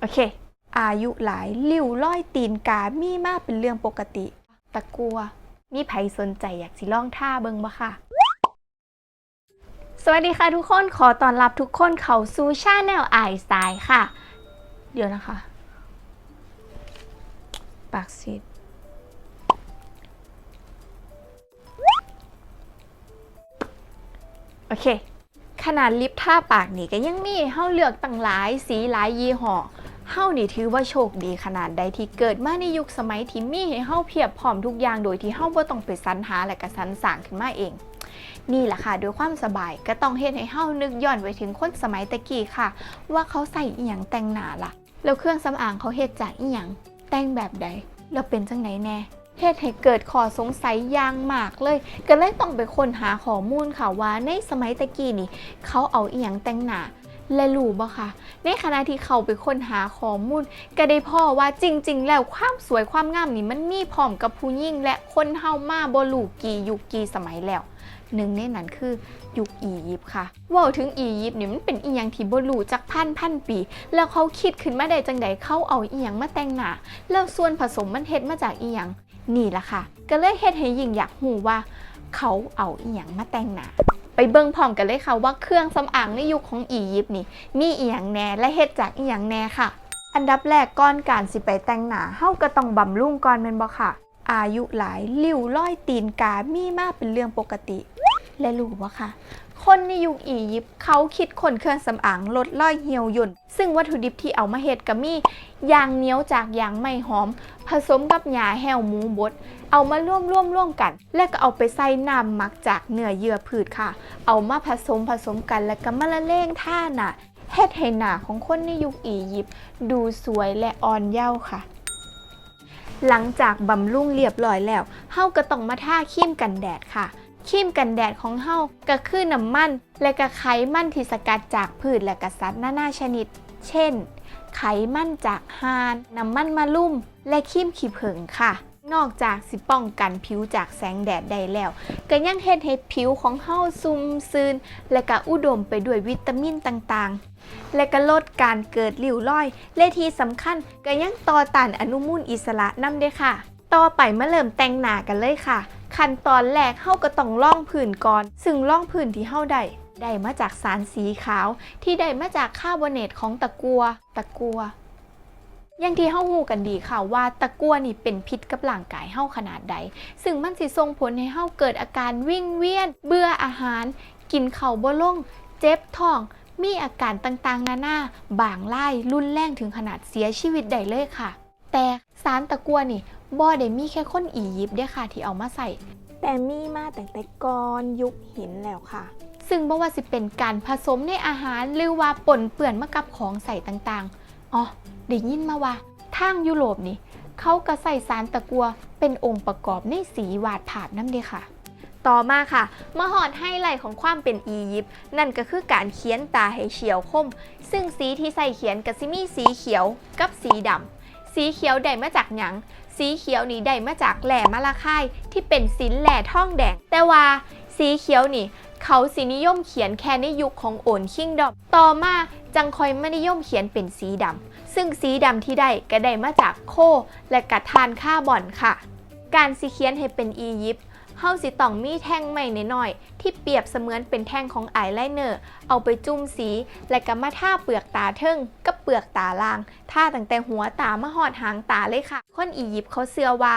โอเค อายุหลายลิ้วร้อยตีนกา มีมากเป็นเรื่องปกติ ตะกัว มีไผสนใจอยากสิล่องท่าเบิงบ่ค่ะ สวัสดีค่ะทุกคน ขอต้อนรับทุกคนเข้าสู่ชาแนลไอสไตล์ค่ะ เดี๋ยวนะคะ ปากซีดโอเค ขนาดลิปท่าปากนี่ก็ยังมีให้าเลือกตั้งหลายสีหลายยี่ห้อ เฮานี่ถือว่าโชคดีขนาดใดที่เกิดมาในยุคสมัยที่มีให้เฮาเพียบพร้อมทุกอย่างโดยที่เฮาบ่ต้องไปสรรหาและก็สรรสร้างขึ้นมาเอง นี่แหละค่ะด้วยความสบายก็ต้องเฮ็ดให้เฮานึกย้อนไปถึงคนสมัยตะกี้ค่ะ ว่าเขาใส่อีหยังแต่งหน้าล่ะ แล้วเครื่องสำอางเขาเฮ็ดจากอีหยังแต่งแบบใดแล้วเป็นจังไหนแน่เฮ็ดให้เกิดข้อสงสัยอย่างมากเลย ก็เลยต้องไปค้นหาข้อมูลค่ะว่าในสมัยตะกี้นี่ เขาเอาเอียงแต่งหน้า และรู้บ่คะในขณะที่เขาไปค้นหาข้อมูลก็ได้พ่อว่าจริง ๆ แล้วความสวยความงามนี่มันมีพร้อมกับผู้หญิงและคนเฮามาบ่รู้กี่ยุคกี่สมัยแล้วหนึ่งในนั้นคือยุคอียิปต์ค่ะว่าถึงอียิปต์นี่มันเป็นอีหยังที่บ่รู้จักพันพันปี แล้วเขาคิดขึ้นมาได้จังใดเขาเอาอีหยังมาแต่งหน้าแล้วส่วนผสมมันเฮ็ดมาจากอีหยังนี่แหละค่ะ ก็เลยเฮ็ดให้ยิ่งอยากหูว่า เขาเอาอีหยังมาแต่งหน้า ไปเบิ่งพร้อมกันเลยค่ะว่าเครื่องสำอางในยุคของอียิปต์นี่ มีอีหยังแน่และเฮ็ดจากอีหยังแน่ค่ะ อันดับแรกก่อนการสิไปแต่งหน้าเฮาก็ต้องบำรุงก่อนแม่นบ่ค่ะ อายุหลายลิ้วร้อยตีนกามีมาเป็นเรื่องปกติ และรู้ว่าค่ะ คนในยุคอียิปต์เขาคิดคนเครื่องสำอางลดล่อยเหี่ยวย่นซึ่งวัตถุดิบที่เอามาเฮ็ดก็มียางเหนียวจากยางไม่หอม ผสมกับหญ้าแห้วหมูบด เอามาร่วมร่วมร่วมกัน แล้วก็เอาไปใส่น้ำหมักจากเนื้อเยื่อพืชค่ะ เอามาผสมผสมกันแล้วก็มาละเลงท่าหน่ะเฮ็ดให้หน้าของคนในยุคอียิปต์ดูสวยและอ่อนเยาว์ค่ะหลังจากบำรุงเรียบร้อยแล้ว เฮาก็ต้องมาท่าครีมกันแดดค่ะ ครีมกันแดดของเฮาก็คือน้ำมัน และก็ไขมันที่สกัดจากพืชและกสัตว์นานาชนิด เช่น ไขมันจากห่าน น้ำมันมะลุ่ม และครีมขี้ผึ้งค่ะ นอกจากสิป้องกันผิวจากแสงแดดได้แล้ว ก็ยังเฮ็ดให้ผิวของเฮาซุ่มซึนและก็อุดมไปด้วยวิตามินต่างๆ และก็ลดการเกิดริ้วรอย และที่สำคัญก็ยังต่อต้านอนุมูลอิสระนำเด้ค่ะ ต่อไปมาเริ่มแต่งหน้ากันเลยค่ะ ขั้นตอนแรกเฮาก็ต้องล่องผื่นก่อน ซึ่งล่องผื่นที่เฮาได้ได้มาจากสารสีขาว ที่ได้มาจากคาร์บอเนตของตะกัว ตะกัวอย่างที่เฮาฮู้กันดีค่ะว่าตะกัวนี่เป็นพิษกับร่างกายเฮาขนาดใด ซึ่งมันสิส่งผลให้เฮาเกิดอาการวิ่งเวียน เบื่ออาหาร กินเข้าบ่ลง เจ็บท้อง มีอาการต่างๆ นานา บางไล่รุนแรงถึงขนาดเสียชีวิตได้เลยค่ะ แต่สารตะกัวนี่บ่ได้มีแค่คนอียิปต์เด้อค่ะที่เอามาใส่ แต่มีมาตั้งแต่ก่อนยุคหินแล้วค่ะ ซึ่งบ่ว่าสิเป็นการผสมในอาหารหรือว่าปนเปื้อนมากับของใส่ต่างๆ อ๋อได้ยินมาว่าทางยุโรปนี่ เขาก็ใส่สารตะกัวเป็นองค์ประกอบในสีวาดภาพนั่นเด้ค่ะต่อมาค่ะมาหอดไฮไลท์ของความเป็นอียิปต์นั่นก็คือการเขียนตาให้เฉียวคม ซึ่งสีที่ใส่เขียนก็สิมีสีเขียวกับสีดำ สีเขียวได้มาจากหยัง สีเขียวนี่ได้มาจากแหล่มะละค่ายที่เป็นสินแหล่ท่องแดง แต่ว่าสีเขียวนี่ เขาสินิยมเขียนแค่ในยุคของโอนคิงดอมต่อมาจังคอยไม่นิยมเขียนเป็นสีดำซึ่งสีดำที่ได้ก็ได้มาจากโคและกระทานค่าบอนค่ะ การสิเขียนให้เป็นอียิปต์ เฮาสิต้องมีแท่งใหม่น้อยๆที่เปรียบเสมือนเป็นแท่งของอายไลเนอร์ เอาไปจุ่มสี และก็มาทาเปลือกตาเทิงกับเปลือกตาล่างทาตั้งแต่หัวตามาหอดหางตาเลยค่ะ คนอียิปต์เขาเชื่อว่า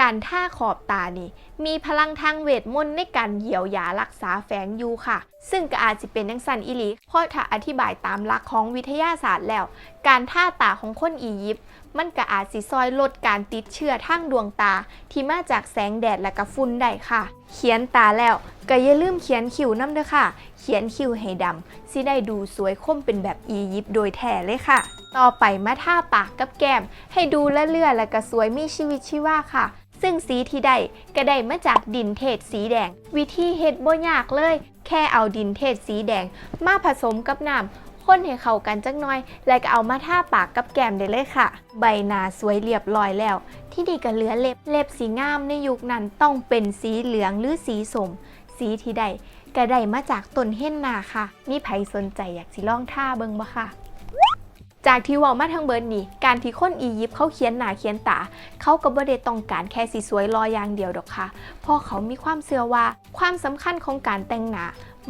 การท่าขอบตานี่ มีพลังทางเวทมนต์ในการเยียวยารักษาแฝงอยู่ค่ะ ซึ่งก็อาจจะเป็นนังสันอิลีเพราะถ้าอธิบายตามหลักของวิทยาศาสตร์แล้ว การท่าตาของคนอียิปต์มันก็อาจสิซอยลดการติดเชื้อทางดวงตา ที่มาจากแสงแดดและก็ฝุ่นได้ค่ะ เขียนตาแล้วก็อย่าลืมเขียนคิ้วน้ำเด้อค่ะ เขียนคิ้วให้ดำสิได้ดูสวยคมเป็นแบบอียิปต์โดยแท้เลยค่ะ ต่อไปมาท่าปากกับแก้ม ให้ดูละเลื่อและก็สวยมีชีวิตชีวาค่ะ ซึ่งสีที่ได้ก็ได้มาจากดินเทศสีแดง วิธีเฮ็ดบ่ยากเลย แค่เอาดินเทศสีแดง มาผสมกับน้ำข้นให้เข้ากันจักหน่อย แล้วก็เอามาทาปากกับแก้มได้เลยค่ะ ใบหน้าสวยเรียบร้อยแล้ว ที่นี่ก็เหลือเล็บเล็บสีงามในยุคนั้นต้องเป็นสีเหลืองหรือสีสม สีที่ได้ก็ได้มาจากต้นเห็นนาค่ะ มีไผสนใจอยากสิลองท่าเบิ่งบ่ค่ะ จากที่ว่ามาทั้งเบิร์ดนี่การที่คนอียิปต์เขาเขียนหนาเขียนตา เขาก็บ่ได้ต้องการแค่สีสวยรออย่างเดียวดอกค่ะเพราะเขามีความเชื่อว่าความสำคัญของการแต่งหน้า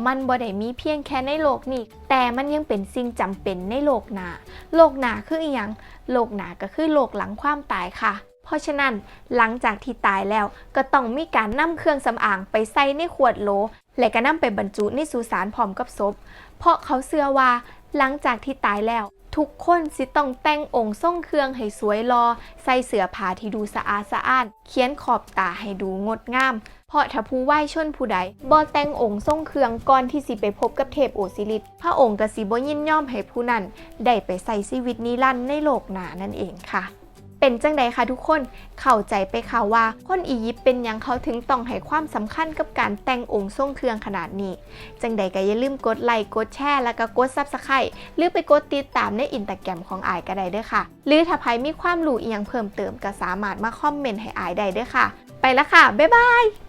มันบ่ได้มีเพียงแค่ในโลกนี้ แต่มันยังเป็นสิ่งจำเป็นในโลกหนาโลกหนาคืออีหยังโลกหนาก็คือโลกหลังความตายค่ะ เพราะฉะนั้นหลังจากที่ตายแล้วก็ต้องมีการนำเครื่องสำอางไปใส่ในขวดโหลและก็นำไปบรรจุในสุสานพร้อมกับศพ เพราะเขาเชื่อว่าหลังจากที่ตายแล้ว ทุกคนสิต้องแต่งองค์ทรงเครื่องให้สวยรอ ใส่เสื้อผ้าที่ดูสะอาดสะอ้าน เขียนขอบตาให้ดูงดงาม เพราะถ้าผู้ไหว้ชนผู้ใดบ่แต่งองค์ทรงเครื่องก่อนที่สิไปพบกับเทพโอซิริสพระองค์ก็สิบ่ยินยอมให้ผู้นั้นได้ไปใส่ชีวิตนิรันดร์ในโลกหนานั่นเองค่ะ เป็นจังใดคะทุกคน เข้าใจไปค่ะว่า คนอียิปต์เป็นยังเขาถึงต้องให้ความสำคัญกับการแต่งองค์ทรงเครื่องขนาดนี้ จังใดก็อย่าลืมกดไลค์กดแชร์แล้วก็กดซับสไครต์หรือไปกดติดตามในอินตาแกรมของอายก็ได้ด้อค่ะ หรือถ้าใครมีความรู้อีกอย่างเพิ่มเติมก็สามารถมาคอมเมนต์ให้อายได้ด้วยค่ะ ไปละค่ะบ๊ายบาย